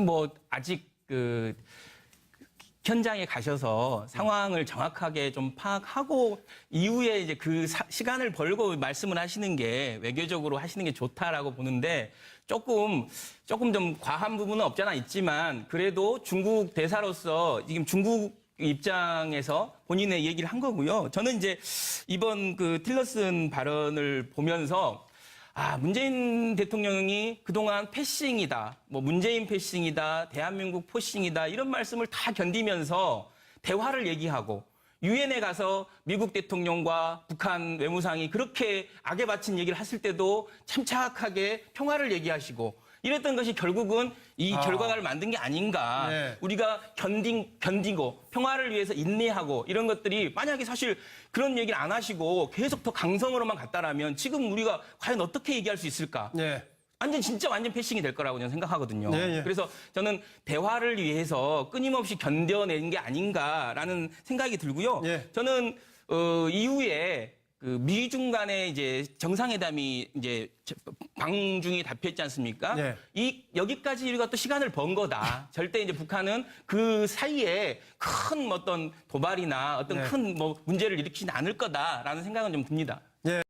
뭐 아직 그 현장에 가셔서 상황을 정확하게 좀 파악하고 이후에 이제 그 사- 시간을 벌고 말씀을 하시는 게 외교적으로 하시는 게 좋다라고 보는데 조금 조금 좀 과한 부분은 없잖아 있지만 그래도 중국 대사로서 지금 중국 입장에서 본인의 얘기를 한 거고요. 저는 이제 이번 그 틸러슨 발언을 보면서 아, 문재인 대통령이 그동안 패싱이다, 뭐 문재인 패싱이다, 대한민국 포싱이다, 이런 말씀을 다 견디면서 대화를 얘기하고, 유엔에 가서 미국 대통령과 북한 외무상이 그렇게 악에 바친 얘기를 했을 때도 참 차악하게 평화를 얘기하시고, 이랬던 것이 결국은 이 아. 결과를 만든 게 아닌가. 네. 우리가 견딘, 견디고 평화를 위해서 인내하고 이런 것들이 만약에 사실 그런 얘기를 안 하시고 계속 더 강성으로만 갔다라면 지금 우리가 과연 어떻게 얘기할 수 있을까? 네. 완전 진짜 완전 패싱이 될 거라고 저는 생각하거든요. 네, 예. 그래서 저는 대화를 위해서 끊임없이 견뎌낸 게 아닌가라는 생각이 들고요. 예. 저는 어, 이후에 그 미중 간의 이제 정상회담이 이제 방중이 답했지 않습니까? 예. 이 여기까지 우리가 또 시간을 번 거다. 절대 이제 북한은 그 사이에 큰 어떤 도발이나 어떤 네. 큰뭐 문제를 일으키지 않을 거다라는 생각은 좀 듭니다. 예.